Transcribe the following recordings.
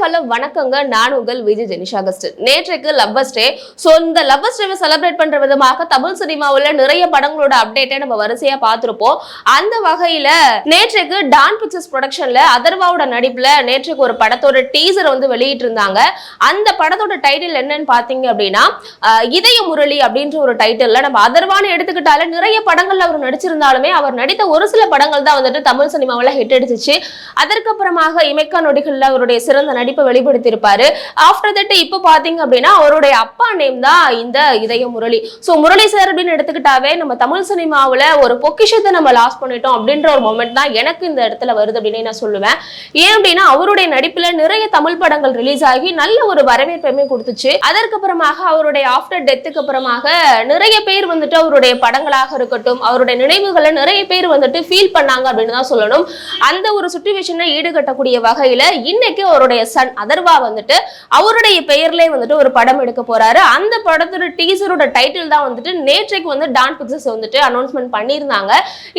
Hello வணக்கங்க. நான் உங்கள் விஜய் ஜெனிஷ் அகஸ்ட் நேற்றைக்கு லவ்வர்ஸ் டே ஸோ இந்த லவ்வர்ஸ் டேவை செலிப்ரேட் பண்ற விதமாக தமிழ் சினிமாவில் நிறைய படங்களோட அப்டேட்டை நம்ம வரிசையா பார்த்திருப்போம். அந்த வகையில நேற்றைக்கு டான் பிக்சர்ஸ் ப்ரொடக்ஷன்ல அதர்வாவோட நடிப்புல நேற்றைக்கு ஒரு படத்தோட டீசர் வந்து வெளியிட்டு இருந்தாங்க அந்த படத்தோட டைட்டில் என்னன்னு பாத்தீங்க அப்படின்னா இதய முரளி அப்படின்ற ஒரு டைட்டில்ல நம்ம அதர்வான்னு எடுத்துக்கிட்டாலே நிறைய படங்கள்ல அவர் நடிச்சிருந்தாலுமே அவர் நடித்த ஒரு சில படங்கள் தான் வந்துட்டு தமிழ் சினிமாவில் ஹிட் அடிச்சிச்சு. அதற்கப்புறமாக இமைக்கா நொடிகள்ல அவருடைய சிறந்த நடிப்பை வெளிப்படுத்தியிருப்பாரு. ஆஃப்டர் தட் இப்போ பாத்தீங்க அப்படின்னா அவருடைய அப்பா நேம் தான் இந்த இதய முரளி. ஸோ முரளி சார் அப்படின்னு எடுத்துக்கிட்டாவே நம்ம தமிழ் சினிமாவில் ஒரு பொக்கிஷத்தை நம்ம லாஸ் பண்ணிட்டோம் அப்படின்ற ஒரு மொமெண்ட் தான் எனக்கு இந்த இடத்துல வருது அப்படின்னு நான் சொல்லுவேன். ஏன் அப்படின்னா அவருடைய நடிப்புல நிறைய தமிழ் படங்கள் ரிலீஸ் ஆகி நல்ல ஒரு வரவேற்பையுமே கொடுத்துச்சு. அதற்கப்புறமாக அவருடைய ஆஃப்டர் டெத்துக்கு அப்புறமாக நிறைய பேர் வந்துட்டு அவருடைய படங்களாக இருக்கட்டும் அவருடைய நினைவுகளை நிறைய பேர் வந்துட்டு ஃபீல் பண்ணாங்க அப்படின்னு தான் சொல்லணும். அந்த ஒரு சுச்சுவேஷனை ஈடுகட்டக்கூடிய வகையில இன்னைக்கு அவருடைய சன் அதர்வா வந்துட்டு அவருடைய பெயர்லேயே வந்துட்டு ஒரு படம் எடுக்க போறாரு. அந்த படத்தோட டீசரோட டைட்டில் தான் வந்துட்டு நேற்றைக்கு வந்து டான் பிக்சர்ஸ் வந்துட்டு அனௌன்ஸ்மெண்ட் பண்ணியிருந்தாங்க.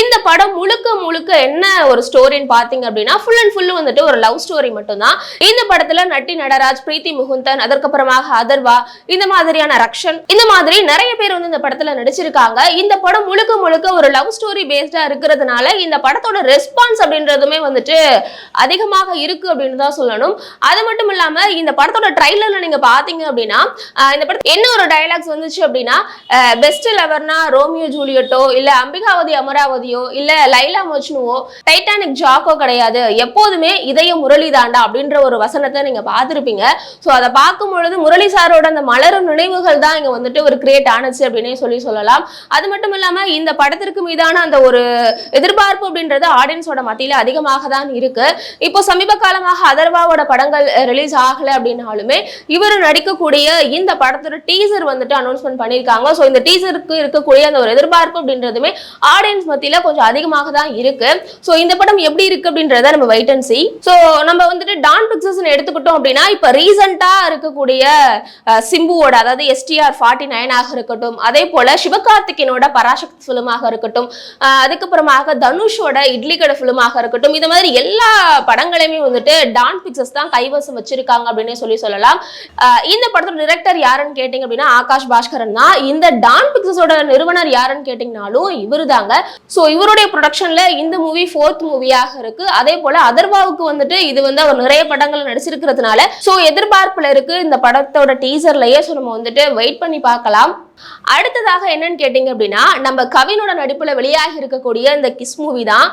இந்த படம் முழுக்க முழுக்க என்ன ஒரு ஸ்டோரின்னு பாத்தீங்க அப்படின்னா ஃபுல் அண்ட் ஃபுல்லு வந்துட்டு ஒரு லவ் ஸ்டோரி மட்டும்தான். இந்த படத்துல நட்டி நடராஜ் பிரீத்தி முகுந்தன் அதற்கப்புறமாக அதர்வா இந்த மாதிரியான ரக்ஷன் இந்த மாதிரி நிறைய பேர் வந்து இந்த படத்துல நடிச்சிருக்காங்க. இந்த படம் முழுக்க முழுக்க ஒரு லவ் ஸ்டோரி பேஸ்டா இருக்கிறதுனால இந்த படத்தோட ரெஸ்பான்ஸ் அப்படின்றதுமே வந்துட்டு அதிகமாக இருக்கு அப்படின்னு தான் சொல்லணும். அது மட்டும் இல்லாம இந்த படத்தோட ட்ரைலர்ல நீங்க பாத்தீங்க அப்படின்னா இந்த படத்துக்கு என்ன ஒரு டைலாக்ஸ் வந்துச்சு அப்படின்னா பெஸ்ட் லவர்னா ரோமியோ ஜூலியட்டோ இல்ல அம்பிகாவதி அமராவதியோ இல்ல லைலா மஜ்னுவோ டைட்டானிக் ஜாக்கோ கிடையாது. எப்போதுமே இதய முரளி தாண்டா அப்படின்ற ஒரு வசனத்தை நீங்க பார்த்துருப்பீங்க. ஸோ அதை பார்க்கும் பொழுது முரளி சாரோட அந்த மலரும் நினைவுகள் தான் இங்க வந்துட்டு ஒரு கிரியேட் ஆனுச்சு அப்படின்னே சொல்லி சொல்லலாம். அது மட்டும் இல்லாம இந்த படத்திற்கு மீதான அந்த ஒரு எதிர்பார்ப்பு அப்படின்றது ஆடியன்ஸோட மத்தியில அதிகமாக தான் இருக்கு. இப்போ சமீப காலமாக அதர்வாவோட படங்கள் ரிலீஸ் ஆகலை அப்படின்னாலுமே இவர் நடிக்கக்கூடிய இந்த படத்தோட டீசர் வந்துட்டு அனௌன்ஸ்மெண்ட் பண்ணியிருக்காங்க. ஸோ இந்த டீசருக்கு இருக்கக்கூடிய அந்த ஒரு எதிர்பார்ப்பு அப்படின்றதுமே ஆடியன்ஸ் மத்தியில் கொஞ்சம் அதிகமாக தான் இருக்கு. ஸோ இந்த படம் எப்படி இருக்கு அப்படின்றத நம்ம வெயிட் அண்ட் சி ஸோ நம்ம வந்துட்டு டான் பிக்சர்ஸ் எடுத்துக்கிட்டோம் அப்படின்னா இப்போ ரீசெண்டாக இருக்கக்கூடிய சிம்புவோட அதாவது எஸ்டிஆர் ஃபார்ட்டி நைனாக இருக்கட்டும் அதே போல சிவகார்த்திகேயனோட பராசக்தி ஃபிலிமாக இருக்கட்டும் அதுக்கப்புறமாக தனுஷோட இட்லி கடை ஃபிலிமாக இருக்கட்டும் இந்த மாதிரி எல்லா படங்களையுமே வந்துட்டு டான் பிக்சர்ஸ் தான் கைவசம் வச்சிருக்காங்க அப்படின்னே சொல்லி சொல்லலாம். இந்த படத்தோட டிரெக்டர் யாருன்னு கேட்டிங்க அப்படின்னா ஆகாஷ் பாஸ்கரன் தான். இந்த டான் பிக்சர்ஸோட நிறுவனர் யாருன்னு கேட்டிங்கனாலும் இவரு தாங்க ஸோ இவருடைய ப்ரொடக்ஷன்ல இந்த மூவி ஃபோர்த் மூவியாக இருக்கு. அதே போல அதர்வாவுக்கு வந்துட்டு இது வந்து அவர் நிறைய படங்கள் நடிச்சிருக்கிறதுனால ஸோ எதிர்பார்ப்புல இருக்கு. இந்த படத்தோட டீசர்லயே ஸோ நம்ம வந்துட்டு வெயிட் பண்ணி பார்க்கலாம். அடுத்ததாக என்னன்னு கேட்டிங்க அப்படின்னா நம்ம கவினோட நடிப்புல வெளியாகி இருக்கக்கூடிய இந்த கிஸ் மூவி தான்.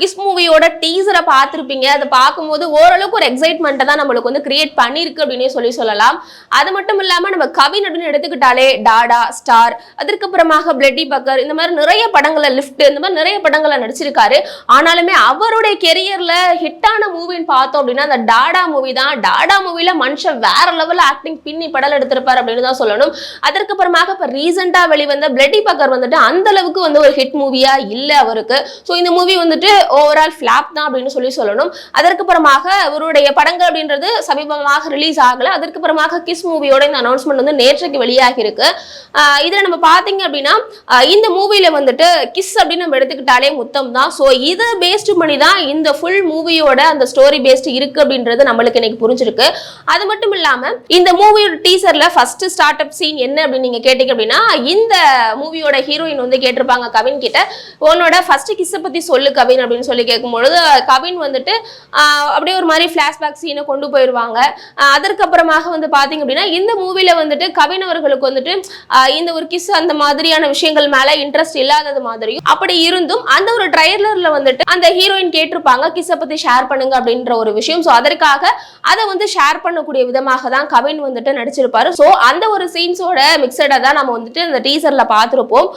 கிஸ் மூவியோட டீசரை பார்த்துருப்பீங்க. அதை பார்க்கும்போது ஓரளவுக்கு ஒரு எக்ஸைட்மெண்ட்டை தான் நம்மளுக்கு வந்து கிரியேட் பண்ணியிருக்கு அப்படின்னு சொல்லி சொல்லலாம். அது மட்டும் இல்லாம நம்ம கவின் அப்படின்னு எடுத்துக்கிட்டாலே டாடா ஸ்டார் அதற்கப்புறமாக பிளட்டி பக்கர் இந்த மாதிரி நிறைய படங்களை லிஃப்ட் இந்த மாதிரி நிறைய படங்களை நடிச்சிருக்காரு. ஆனாலுமே அவருடைய கெரியர்ல ஹிட்டான மூவின்னு பார்த்தோம் அப்படின்னா அந்த டாடா மூவி தான். டாடா மூவில மனுஷன் வேற லெவலில் ஆக்டிங் பின்னி படம் எடுத்திருப்பார் அப்படின்னு தான் சொல்லணும். அதற்கப்புறமாக இப்போ ரீசெண்டாக வெளிவந்த பிளட்டி பக்கர் வந்துட்டு அந்த அளவுக்கு வந்து ஒரு ஹிட் மூவியா இல்லை அவருக்கு. ஸோ இந்த மூவி வந்துட்டு ஓவரால் ஃபிளாப் தான் அப்படின்னு சொல்லி சொல்லணும். அதற்கப்புறமாக அவருடைய படங்கள் அப்படின்றது சமீபமாக ரிலீஸ் ஆகல. அதற்கப்புறமாக கிஸ் மூவியோட இந்த அனௌன்ஸ்மெண்ட் வந்து நேற்றைக்கு வெளியாகி இருக்கு. இதில் நம்ம பார்த்தீங்க அப்படின்னா இந்த மூவியில வந்துட்டு கிஸ் அப்படின்னு நம்ம எடுத்துக்கிட்டாலே முத்தம் தான். ஸோ இதை பேஸ்ட் பண்ணி தான் இந்த ஃபுல் மூவியோட அந்த ஸ்டோரி பேஸ்ட் இருக்கு அப்படின்றது நம்மளுக்கு இன்னைக்கு புரிஞ்சிருக்கு. அது மட்டும் இல்லாம இந்த மூவியோட டீசர்ல ஃபர்ஸ்ட் ஸ்டார்ட் அப் சீன் என்ன அப்படின்னு நீங்க கேட்டீங்க அப்படின்னா இந்த மூவியோட ஹீரோயின் வந்து கேட்டிருப்பாங்க கவின் கிட்ட. உன்னோட ஃபர்ஸ்ட் கிஸ்ஸை பத்தி சொல்லு கவின் அப்படின்னு சொல்லி கேட்கும்பொழுது கவின் வந்துட்டு அப்படியே ஒரு மாதிரி ஃபிளாஷ்பேக் சீனை கொண்டு போயிடுவாங்க. அதற்கப்புறமாக வந்து பாத்தீங்க அப்படின்னா இந்த மூவில வந்துட்டு கவின் அவர்களுக்கு வந்துட்டு இந்த ஒரு கிஸ் அந்த மாதிரியான விஷயங்கள் மேல இன்ட்ரெஸ்ட் இல்லாதது மாதிரியும் அப்படி இருந்தும் அந்த ஒரு ட்ரைலர்ல வந்துட்டு அந்த ஹீரோயின் கேட்டிருப்பாங்க கிஸ்ஸை பத்தி ஷேர் பண்ணுங்க அப்படின்ற ஒரு விஷயம். ஸோ அதற்காக அதை வந்து ஷேர் பண்ணக்கூடிய விதமாக தான் கவின் வந்துட்டு நடிச்சிருப்பாரு. ஸோ அந்த ஒரு சீன்ஸோட மிக்சடை தான் நம்ம வந்துட்டு இந்த டீசர்ல பார்த்துருப்போம்.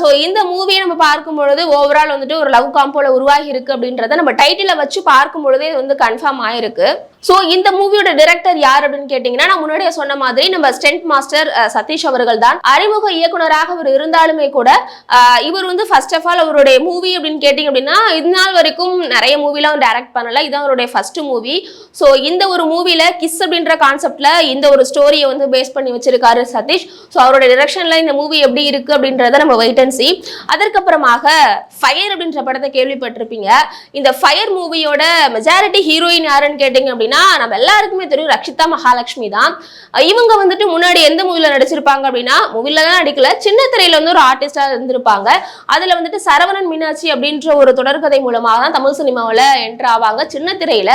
ஸோ இந்த மூவியை நம்ம பார்க்கும் பொழுது ஓவரால் வந்துட்டு ஒரு லவ் காம்போல உருவாகி இருக்கு அப்படின்றத நம்ம டைட்டில வச்சு பார்க்கும் பொழுதே வந்து கன்ஃபார்ம் ஆயிருக்கு. ஸோ இந்த மூவியோட டிரெக்டர் யார் அப்படின்னு கேட்டீங்கன்னா நான் முன்னாடியே சொன்ன மாதிரி நம்ம ஸ்டென்ட் மாஸ்டர் சதீஷ் அவர்கள் தான். அறிமுக இயக்குனராக அவர் இருந்தாலுமே கூட இவர் வந்து ஃபர்ஸ்ட் ஆஃப் ஆல் அவருடைய மூவி அப்படின்னு கேட்டிங்க அப்படின்னா இது நாள் வரைக்கும் நிறைய மூவிலாம் டைரக்ட் பண்ணல. இதான் அவருடைய ஃபர்ஸ்ட் மூவி ஸோ இந்த ஒரு மூவியில் கிஸ் அப்படின்ற கான்செப்ட்ல இந்த ஒரு ஸ்டோரியை வந்து பேஸ் பண்ணி வச்சிருக்காரு சதீஷ். ஸோ அவரோட டிரெக்ஷன்ல இந்த மூவி எப்படி இருக்கு அப்படின்றத நம்ம வெயிட் அண்ட் சி அதற்கப்புறமாக ஃபயர் அப்படின்ற படத்தை கேள்விப்பட்டிருப்பீங்க. இந்த ஃபயர் மூவியோட மெஜாரிட்டி ஹீரோயின் யாருன்னு கேட்டிங்க அப்படின்னா அப்படின்னா நம்ம எல்லாருக்குமே தெரியும் ரக்ஷிதா மகாலட்சுமி தான். இவங்க வந்துட்டு முன்னாடி எந்த மூவில நடிச்சிருப்பாங்க அப்படின்னா மூவில தான் நடிக்கல. சின்ன திரையில வந்து ஒரு ஆர்டிஸ்டா இருந்திருப்பாங்க. அதுல வந்துட்டு சரவணன் மீனாட்சி அப்படின்ற ஒரு தொடர்கதை மூலமாக தான் தமிழ் சினிமாவில் என்டர் ஆவாங்க சின்ன திரையில.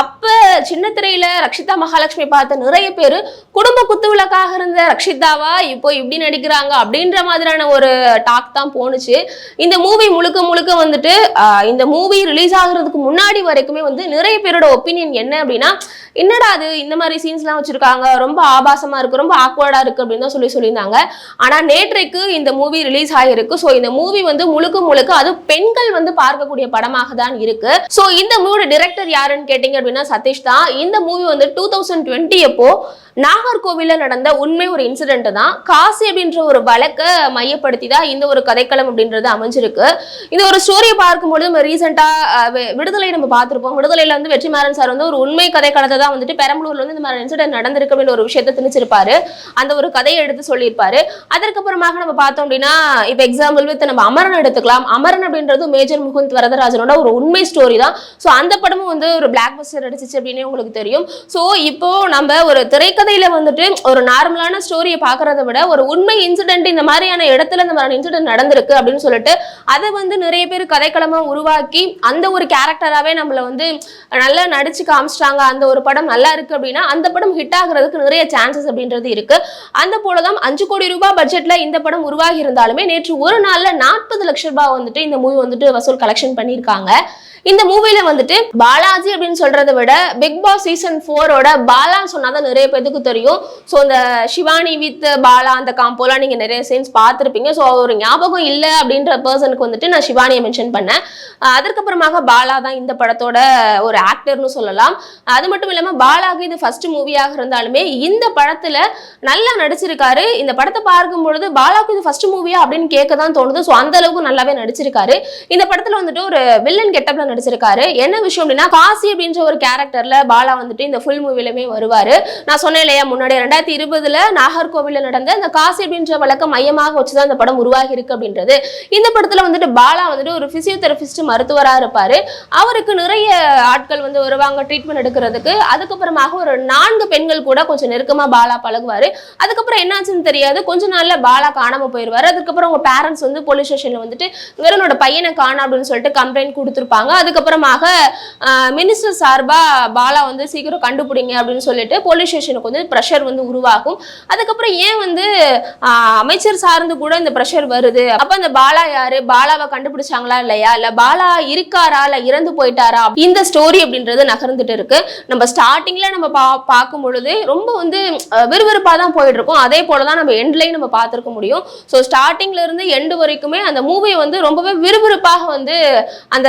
அப்ப சின்ன திரையில ரக்ஷிதா மகாலட்சுமி பார்த்த நிறைய பேர் குடும்ப குத்துவிளக்காக இருந்த ரக்ஷிதாவா இப்போ இப்படி நடிக்கிறாங்க அப்படின்ற மாதிரியான ஒரு டாக் தான் போணுச்சு. இந்த மூவி முழுக்க முழுக்க வந்துட்டு இந்த மூவி ரிலீஸ் ஆகுறதுக்கு முன்னாடி வரைக்குமே வந்து நிறைய பேரோட ஒப்பீனியன் என்ன அப்படின்னா அப்படின்னா என்னடா அது? இந்த மாதிரி சீன்ஸ்லாம் வச்சிருக்காங்க. ரொம்ப ஆபாசமாக இருக்குது ரொம்ப ஆக்வர்டாக இருக்குது அப்படின்னு தான் சொல்லி சொல்லியிருந்தாங்க. ஆனால் நேற்றைக்கு இந்த மூவி ரிலீஸ் ஆகிருக்கு ஸோ இந்த மூவி வந்து முழுக்க முழுக்க அது பெண்கள் வந்து பார்க்கக்கூடிய படமாக தான் இருக்கு. ஸோ இந்த மூவியோட டிரெக்டர் யாருன்னு கேட்டிங்க அப்படின்னா சதீஷ் தான். இந்த மூவி வந்து டூ தௌசண்ட் டுவெண்ட்டி அப்போ நாகர்கோவிலில் நடந்த உண்மை ஒரு இன்சிடென்ட் தான். காசி அப்படின்ற ஒரு வழக்கை மையப்படுத்தி தான் இந்த ஒரு கதைக்களம் அப்படின்றது அமைஞ்சிருக்கு. இந்த ஒரு ஸ்டோரியை பார்க்கும்பொழுது நம்ம ரீசெண்டாக விடுதலை நம்ம பார்த்துருப்போம். விடுதலையில் வந்து வெற்றிமாறன் சார் வந்து ஒரு உண்மை கதைக்களத்தை தான் வந்துட்டு பெரம்பலூர்ல வந்து இந்த மாதிரி இன்சிடென்ட் நடந்திருக்கு அப்படின்னு ஒரு விஷயத்தை திணிச்சிருப்பாரு. அந்த ஒரு கதையை எடுத்து சொல்லியிருப்பாரு. அதற்கப்புறமாக நம்ம பார்த்தோம் அப்படின்னா இப்போ எக்ஸாம்பிள் வித் நம்ம அமரன் எடுத்துக்கலாம். அமரன் அப்படின்றது மேஜர் முகுந்த் வரதராஜனோட ஒரு உண்மை ஸ்டோரி தான். ஸோ அந்த படமும் வந்து ஒரு பிளாக் பஸ்டர் அடிச்சிச்சு அப்படின்னே உங்களுக்கு தெரியும். ஸோ இப்போ நம்ம ஒரு திரைக்கதையில வந்துட்டு ஒரு நார்மலான ஸ்டோரியை பார்க்கறத விட ஒரு உண்மை இன்சிடென்ட் இந்த மாதிரியான இடத்துல இந்த மாதிரி இன்சிடென்ட் நடந்திருக்கு அப்படின்னு சொல்லிட்டு அதை வந்து நிறைய பேர் கதைக்களமாக உருவாக்கி அந்த ஒரு கேரக்டராகவே நம்மளை வந்து நல்லா நடிச்சு காமிச்சிட்டாங்க. அந்த ஒரு படம் நல்லா இருக்கு அப்படின்னா அந்த படம் ஹிட் ஆகுறதுக்கு நிறைய சான்சஸ் அப்படின்றது இருக்கு. அந்த போலதான் அஞ்சு கோடி ரூபாய் பட்ஜெட்ல இந்த படம் உருவாகி இருந்தாலுமே நேற்று ஒரு நாள்ல நாற்பது லட்சம் ரூபாய் வந்துட்டு இந்த மூவி வந்துட்டு வசூல் கலெக்ஷன் பண்ணியிருக்காங்க. இந்த மூவில வந்துட்டு பாலாஜி அப்படின்னு சொல்றதை விட பிக் பாஸ் சீசன் ஃபோரோட பாலான்னு சொன்னாதான் நிறைய பேருக்கு தெரியும். ஸோ இந்த சிவானி வித் பாலா அந்த காம்போலாம் நீங்க நிறைய சீன்ஸ் பார்த்துருப்பீங்க. ஸோ ஒரு ஞாபகம் இல்லை அப்படின்ற பர்சனுக்கு வந்துட்டு நான் சிவானியை மென்ஷன் பண்ணேன். அதுக்கப்புறமாக அதற்கப்புறமாக பாலா தான் இந்த படத்தோட ஒரு ஆக்டர்னு சொல்லலாம். அது மட்டும் இல்லாமல் பாலாக்கு இது ஃபர்ஸ்ட் மூவியாக இருந்தாலுமே இந்த படத்துல நல்லா நடிச்சிருக்காரு. இந்த படத்தை பார்க்கும் பொழுது பாலாக்கு இது ஃபர்ஸ்ட் மூவியா அப்படின்னு கேட்க தான் தோணுது. ஸோ அந்த அளவுக்கு நல்லாவே நடிச்சிருக்காரு. இந்த படத்துல வந்துட்டு ஒரு வில்லன் கெட்டப்ல நடிச்சிருக்காரு. என்ன விஷயம் அப்படின்னா காசி அப்படின்ற ஒரு கேரக்டர்ல பாலா வந்துட்டு இந்த ஃபுல் மூவிலுமே வருவாரு. நான் சொன்னேன் இல்லையா முன்னாடி ரெண்டாயிரத்தி இருபதுல நாகர்கோவில்ல நடந்த இந்த காசி அப்படின்ற வழக்கம் மையமாக வச்சுதான் இந்த படம் உருவாகி இருக்கு அப்படின்றது. இந்த படத்துல வந்துட்டு பாலா வந்துட்டு ஒரு பிசியோதெரபிஸ்ட் மருத்துவரா இருப்பாரு. அவருக்கு நிறைய ஆட்கள் வந்து வருவாங்க ட்ரீட்மெண்ட் எடுக்கிறதுக்கு. அதுக்கப்புறமாக ஒரு நான்கு பெண்கள் கூட கொஞ்சம் நெருக்கமா பாலா பழகுவாரு. அதுக்கப்புறம் என்னாச்சுன்னு தெரியாது. கொஞ்ச நாள்ல பாலா காணாம போயிருவாரு. அதுக்கப்புறம் உங்க பேரண்ட்ஸ் வந்து போலீஸ் ஸ்டேஷன்ல வந்துட்டு இவரனோட பையனை காணோம் அப்படின்னு சொல்லிட்டு கம்ப்ளைண்ட் கொடுத்துருப்பாங்க. அதுக்கப்புறமாக மினிஸ்டர் சார்பா பாலா வந்து சீக்கிரம் கண்டுபிடிங்க அப்படின்னு சொல்லிட்டு போலீஸ் ஸ்டேஷனுக்கு வந்து ப்ரெஷர் வந்து உருவாகும். அதுக்கப்புறம் ஏன் வந்து அமைச்சர் சார்ந்து கூட இந்த ப்ரெஷர் வருது? அப்ப அந்த பாலா யாரு? பாலாவை கண்டுபிடிச்சாங்களா இல்லையா? இல்ல பாலா இருக்காரா? இல்ல இறந்து போயிட்டாரா? இந்த ஸ்டோரி அப்படின்றது நகர்ந்துட்டு இருக்கு. நம்ம ஸ்டார்டிங்ல நம்ம பா பார்க்கும் பொழுது ரொம்ப வந்து விறுவிறுப்பாக விறுவிறுப்பா தான் போயிட்டு இருக்கோம் அதே போல தான் நம்ம எண்ட்லையும் நம்ம பார்த்துருக்க முடியும். ஸோ ஸ்டார்டிங்ல இருந்து எண்டு வரைக்குமே அந்த மூவி வந்து ரொம்பவே விறுவிறுப்பாக வந்து அந்த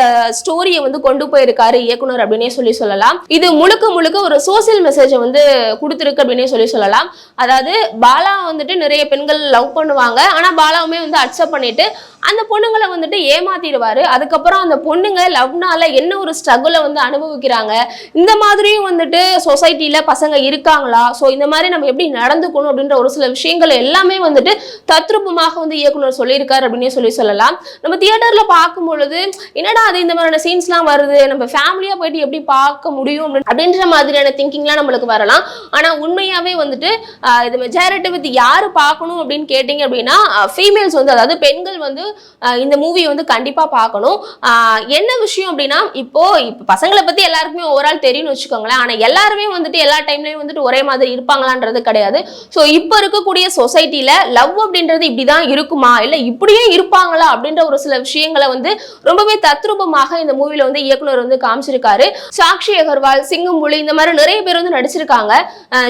ஸ்டோரியை வந்து கொண்டு போயிருக்காரு இயக்குனர் அப்படின்னே சொல்லி சொல்லலாம். இது முழுக்க முழுக்க ஒரு சோசியல் மெசேஜை வந்து கொடுத்துருக்கு அப்படின்னே சொல்லி சொல்லலாம். அதாவது பாலா வந்துட்டு நிறைய பெண்கள் லவ் பண்ணுவாங்க. ஆனா பாலாவுமே வந்து அக்செப்ட் பண்ணிட்டு அந்த பொண்ணுங்களை வந்துட்டு ஏமாத்திடுவாரு. அதுக்கப்புறம் அந்த பொண்ணுங்க லவ்னால என்ன ஒரு ஸ்ட்ரகுளை வந்து அனுபவிக்கிறாங்க? இந்த மாதிரியும் வந்துட்டு சொசைட்டியில் பசங்க இருக்காங்களா? ஸோ இந்த மாதிரி நம்ம எப்படி நடந்துக்கணும் அப்படின்ற ஒரு சில விஷயங்கள் எல்லாமே வந்துட்டு தத்ரூபமாக வந்து இயக்குனர் சொல்லியிருக்காரு அப்படின்னே சொல்லி சொல்லலாம். நம்ம தியேட்டர்ல பார்க்கும் பொழுது என்னடா அது இந்த மாதிரியான சீன்ஸ்லாம் வருது? நம்ம ஃபேமிலியா போயிட்டு எப்படி பார்க்க முடியும் அப்படின்ற மாதிரியான திங்கிங்லாம் நம்மளுக்கு வரலாம். ஆனா உண்மையாவே வந்துட்டு இது மெஜாரிட்டி வித் யாரு பார்க்கணும் அப்படின்னு கேட்டிங்க அப்படின்னா ஃபீமேல்ஸ் வந்து அதாவது பெண்கள் வந்து இந்த மூவி வந்து கண்டிப்பா பார்க்கணும். என்ன விஷயம் அப்படின்னா இப்போ இப்போ பசங்களை பத்தி எல்லாருக்குமே ஓவரால் தெரியும்னு வச்சுக்கோங்களேன். ஆனா எல்லாருமே வந்துட்டு எல்லா டைம்லயும் வந்துட்டு ஒரே மாதிரி இருப்பாங்களான்றது கிடையாது. ஸோ இப்போ இருக்கக்கூடிய சொசைட்டில லவ் அப்படின்றது இப்படிதான் இருக்குமா? இல்ல இப்படியே இருப்பாங்களா? அப்படின்ற ஒரு சில விஷயங்களை வந்து ரொம்பவே தத்ரூபமாக இந்த மூவில வந்து இயக்குனர் வந்து காமிச்சிருக்காரு. சாக்ஷி அகர்வால் சிங்கம்புலி இந்த மாதிரி நிறைய பேர் வந்து நடிச்சிருக்காங்க.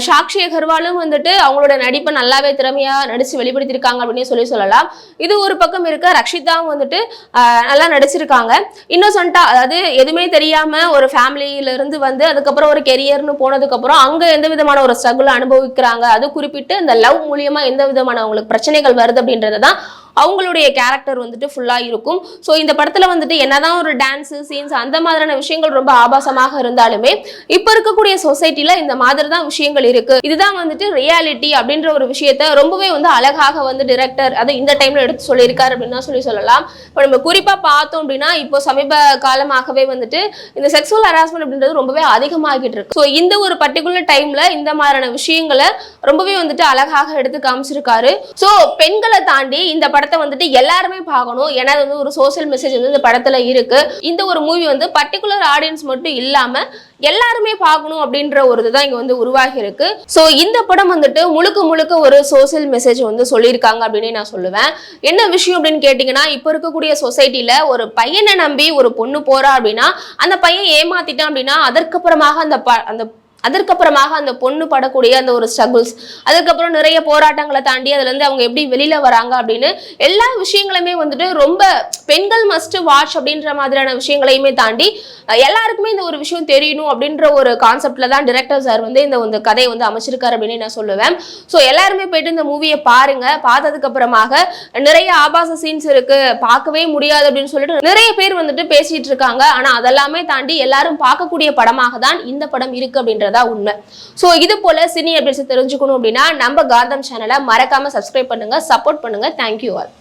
சாக்ஷி அகர்வாலும் வந்துட்டு அவங்களோட நடிப்பை நல்லாவே திறமையா நடிச்சு வெளிப்படுத்தியிருக்காங்க அப்படின்னு சொல்லி சொல்லலாம். இது ஒரு பக்கம் இருக்க ரக்ஷிதாவும் வந்துட்டு அஹ் நல்லா நடிச்சிருக்காங்க. இன்னோசென்ட்டா அதாவது எதுவுமே தெரியாம ஒரு ஃபேமிலியில இருந்து வந்து அதுக்கப்புறம் ஒரு கெரியர்னு போனதுக்கு அப்புறம் அங்க எந்த விதமான ஒரு ஸ்ட்ரகிள் அனுபவிக்கிறாங்க? அது குறிப்பிட்டு இந்த லவ் மூலியமா எந்த விதமான அவங்களுக்கு பிரச்சனைகள் வருது அப்படின்றத தான் அவங்களுடைய கேரக்டர் வந்துட்டு ஃபுல்லாக இருக்கும். ஸோ இந்த படத்துல வந்துட்டு என்னதான் ஒரு டான்ஸு சீன்ஸ் அந்த மாதிரியான விஷயங்கள் ரொம்ப ஆபாசமாக இருந்தாலுமே இப்போ இருக்கக்கூடிய சொசைட்டியில் இந்த மாதிரி தான் விஷயங்கள் இருக்கு. இதுதான் வந்துட்டு ரியாலிட்டி அப்படின்ற ஒரு விஷயத்த ரொம்பவே வந்து அழகாக வந்து டிரெக்டர் அதை இந்த டைம்ல எடுத்து சொல்லியிருக்காரு அப்படின்னு தான் சொல்லி சொல்லலாம். இப்போ நம்ம குறிப்பா பார்த்தோம் அப்படின்னா இப்போ சமீப காலமாகவே வந்துட்டு இந்த செக்ஸுவல் ஹராஸ்மெண்ட் அப்படின்றது ரொம்பவே அதிகமாகிட்டு இருக்கு. ஸோ இந்த ஒரு பர்டிகுலர் டைம்ல இந்த மாதிரியான விஷயங்களை ரொம்பவே வந்துட்டு அழகாக எடுத்து காமிச்சிருக்காரு. ஸோ பெண்களை தாண்டி இந்த படத்தை படத்தை வந்துட்டு எல்லாருமே பார்க்கணும். ஏன்னா அது வந்து ஒரு சோசியல் மெசேஜ் வந்து இந்த படத்துல இருக்கு. இந்த ஒரு மூவி வந்து பர்டிகுலர் ஆடியன்ஸ் மட்டும் இல்லாம எல்லாருமே பார்க்கணும் அப்படின்ற ஒரு இதுதான் இங்க வந்து உருவாகி இருக்கு. ஸோ இந்த படம் வந்துட்டு முழுக்க முழுக்க ஒரு சோசியல் மெசேஜ் வந்து சொல்லியிருக்காங்க அப்படின்னு நான் சொல்லுவேன். என்ன விஷயம் அப்படின்னு கேட்டீங்கன்னா இப்போ இருக்கக்கூடிய சொசைட்டில ஒரு பையனை நம்பி ஒரு பொண்ணு போறா அப்படின்னா அந்த பையன் ஏமாத்திட்டான் அப்படின்னா அதற்கப்புறமாக அந்த அந்த அதற்கப்புறமாக அந்த பொண்ணு படக்கூடிய அந்த ஒரு ஸ்ட்ரகிள்ஸ் அதுக்கப்புறம் நிறைய போராட்டங்களை தாண்டி அதுல இருந்து அவங்க எப்படி வெளியில வராங்க அப்படின்னு எல்லா விஷயங்களுமே வந்துட்டு ரொம்ப பெண்கள் மஸ்ட் வாட்ச் அப்படின்ற மாதிரியான விஷயங்களையுமே தாண்டி எல்லாருக்குமே இந்த ஒரு விஷயம் தெரியணும் அப்படின்ற ஒரு கான்செப்ட்ல தான் டிரெக்டர் சார் வந்து இந்த இந்த கதையை வந்து அமைச்சிருக்காரு அப்படின்னு நான் சொல்லுவேன். ஸோ எல்லாருமே போயிட்டு இந்த மூவியை பாருங்க. பார்த்ததுக்கு அப்புறமாக நிறைய ஆபாச சீன்ஸ் இருக்கு. பார்க்கவே முடியாது அப்படின்னு சொல்லிட்டு நிறைய பேர் வந்துட்டு பேசிட்டு இருக்காங்க. ஆனா அதெல்லாமே தாண்டி எல்லாரும் பார்க்கக்கூடிய படமாக தான் இந்த படம் இருக்கு அப்படின்றதா உண்மை. ஸோ இது போல சினி அப்டேட்ஸ் தெரிஞ்சுக்கணும் அப்படின்னா நம்ம காந்தம் சேனலை மறக்காம சப்ஸ்கிரைப் பண்ணுங்க சப்போர்ட் பண்ணுங்க. Thank you all